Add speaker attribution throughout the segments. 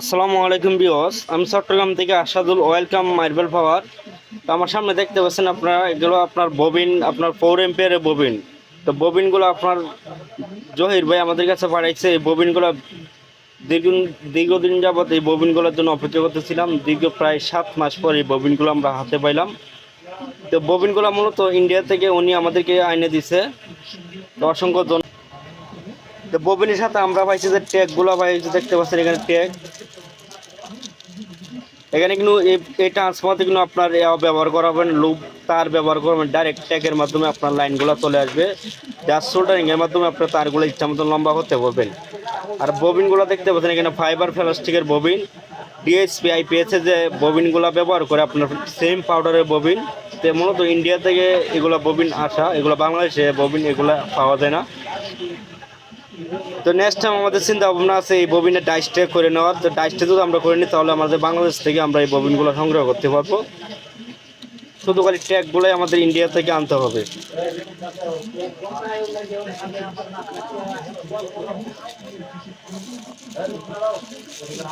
Speaker 1: আসসালামু আলাইকুম বিওস আমি চট্টগ্রাম থেকে আসাদুল ওয়েলকাম মার্বেল পাওয়ার তো আমার সামনে দেখতে পাচ্ছেন আপনারা, এগুলো আপনার ববিন আপনার ফোর এম্পিয়ারের ববিন তো ববিনগুলো আপনার জহির ভাই আমাদের কাছে পাঠাইছে, এই ববিনগুলো দীর্ঘ দীর্ঘদিন যাবৎ এই ববিনগুলোর জন্য অপেক্ষা করতেছিলাম। দীর্ঘ প্রায় সাত মাস পর এই ববিনগুলো আমরা হাতে পাইলাম। তো ববিনগুলো মূলত ইন্ডিয়া থেকে উনি আমাদেরকে আইনে দিছে। অসংখ্য তো ববিনের সাথে আমরা পাইছি যে ট্যাগগুলো পাইছি দেখতে পাচ্ছেন এখানে ট্যাগ। এখানে কিন্তু এই- এই কিন্তু আপনার ব্যবহার করাবেন লুপ তার ব্যবহার করবেন ডাইরেক্ট ট্যাগের মাধ্যমে আপনার লাইনগুলো চলে আসবে। জাস্ট সোল্ডারিং এর মাধ্যমে আপনার তারগুলো ইচ্ছা মতো লম্বা করতে পারবেন। আর ববিনগুলো দেখতে পাচ্ছেন এখানে ফাইবার প্লাস্টিকের ববিন। ডিএসপি আইপিএস যে ববিনগুলো ব্যবহার করে আপনার সেম পাউডারের ববিন, তো মূলত ইন্ডিয়া থেকে এগুলো ববিন আসা, এগুলো বাংলাদেশে ববিন এগুলো পাওয়া যায় না। তো নেক্সট টাইম আমাদের চিন্তা ভাবনা আছে এই ববিনের ডাইসটে করে নেওয়ার। তো ডাইসটে যদি আমরা করে নিই, তাহলে আমাদের বাংলাদেশ থেকে আমরা এই ববিনগুলো সংগ্রহ করতে পারব। শুধু খালি ট্যাগগুলোই আমাদের ইন্ডিয়া থেকে আনতে হবে।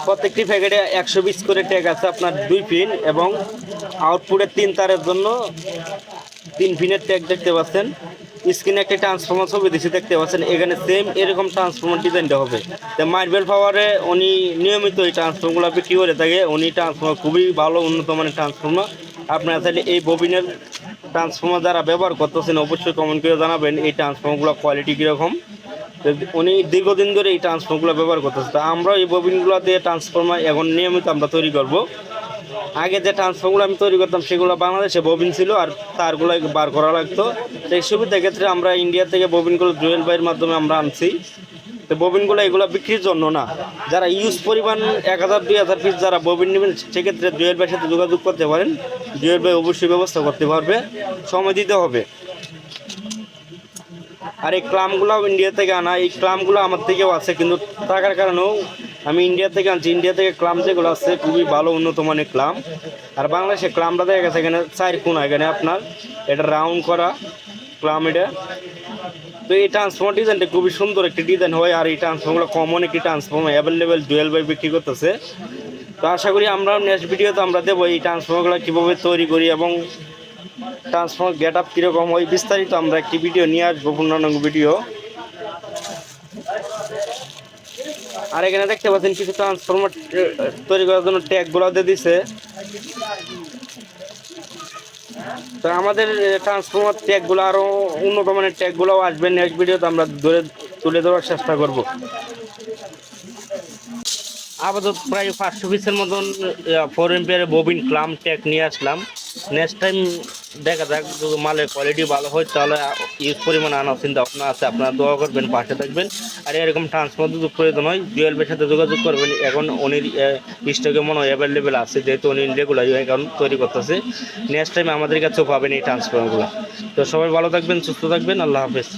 Speaker 1: প্রত্যেকটি প্যাকেটে একশো বিশ করে ট্যাগ আছে আপনার দুই পিন এবং আউটপুটের তিন তারের জন্য তিন পিনের ট্যাগ দেখতে পাচ্ছেন। স্ক্রিনে একটি ট্রান্সফর্মার ছবি দিচ্ছি দেখতে পাচ্ছেন? এখানে সেম এরকম ট্রান্সফর্মার ডিজাইনটা হবে। তো মার্বেল পাওয়ারে উনি নিয়মিত এই ট্রান্সফর্মগুলো বিক্রি করে থাকে। উনি ট্রান্সফর্মার খুবই ভালো, উন্নত মানের ট্রান্সফর্মার আপনারা চাইলে এই ববিনের ট্রান্সফর্মার যারা ব্যবহার করতেছেন, অবশ্যই কমেন্ট করে জানাবেন এই ট্রান্সফর্মারগুলো কোয়ালিটি কীরকম। উনি দীর্ঘদিন ধরে এই ট্রান্সফর্মগুলো ব্যবহার করতেছে। তো আমরা এই ববিনগুলো দিয়ে ট্রান্সফর্মার এখন নিয়মিত আমরা তৈরি করব। আগে যে ট্রান্সফর্মগুলো আমি তৈরি করতাম, সেগুলো বাংলাদেশে ববিন ছিল আর তারগুলো বার করা লাগতো। তো এই সুবিধার ক্ষেত্রে আমরা ইন্ডিয়া থেকে ববিনগুলো জুয়েল বাইয়ের মাধ্যমে আমরা আনছি। তো ববিনগুলো এগুলো বিক্রির জন্য না। যারা ইউজ পরিমাণ, এক হাজার, দুই হাজার পিস যারা ববিন নেবেন, সেক্ষেত্রে জুয়েল ভাইয়ের সাথে যোগাযোগ করতে পারেন। জুয়েল ভাই অবশ্যই ব্যবস্থা করতে পারবে। সময় দিতে হবে। আর এই ক্লামগুলোও ইন্ডিয়া থেকে আনা। এই ক্লামগুলো আমার থেকেও আছে, কিন্তু টাকার কারণেও আমি ইন্ডিয়া থেকে আনছি। ইন্ডিয়া থেকে ক্লাম যেগুলো আছে, খুবই ভালো, উন্নত মানের ক্লাম আর বাংলাদেশে ক্লামটা দেখা গেছে এখানে চার কোনা, এখানে আপনার এটা রাউন্ড করা ক্লাম এটা। তো এই ট্রান্সফর্মার ডিজাইনটা খুবই সুন্দর একটি ডিজাইন হয়, আর এই ট্রান্সফর্মগুলো কমন একটি ট্রান্সফর্মার অ্যাভেলেবেল ডুয়েল বাই বিক্রি করতেছে। তো আশা করি আমরা নেক্সট ভিডিওতে আমরা দেবো এই ট্রান্সফর্মারগুলো কীভাবে তৈরি করি এবং ট্রান্সফর্মার গেট আপ কীরকম হয়, বিস্তারিত আমরা একটি ভিডিও নিয়ে আসব, পূর্ণাঙ্গ ভিডিও আর এখানে দেখতে পাচ্ছেন কিছু ট্রান্সফরমার তৈরি করার জন্য ট্যাগগুলো দিয়ে দিছে। তো আমাদের ট্রান্সফর্মার ট্যাগগুলো আরও উন্নত মানের ট্যাগগুলোও আসবে নেক্সট ভিডিওতে আমরা ধরে, তুলে ধরার চেষ্টা করব। আপাতত প্রায় পাঁচশো পিসের মতন ফোর এম্পিয়ারের ববিন ক্লাম ট্যাগ নিয়ে আসলাম। নেক্সট টাইম দেখা যাক, যদি মালের কোয়ালিটি ভালো হয়, তাহলে ইউজ পরিমাণ আনার চিন্তা ভাবনা আছে। আপনারা দোয়া করবেন, পাশে থাকবেন। আর এরকম ট্রান্সফার যদি প্রয়োজন হয় জুয়েলবের সাথে যোগাযোগ করবেন। এখন উনি স্টকে মনে হয় অ্যাভেলেবেল আছে, যেহেতু উনি রেগুলার এখন তৈরি করতেছে। নেক্সট টাইম আমাদের কাছেও পাবেন এই ট্রান্সফারগুলো তো সবাই ভালো থাকবেন, সুস্থ থাকবেন। আল্লাহ হাফেজ।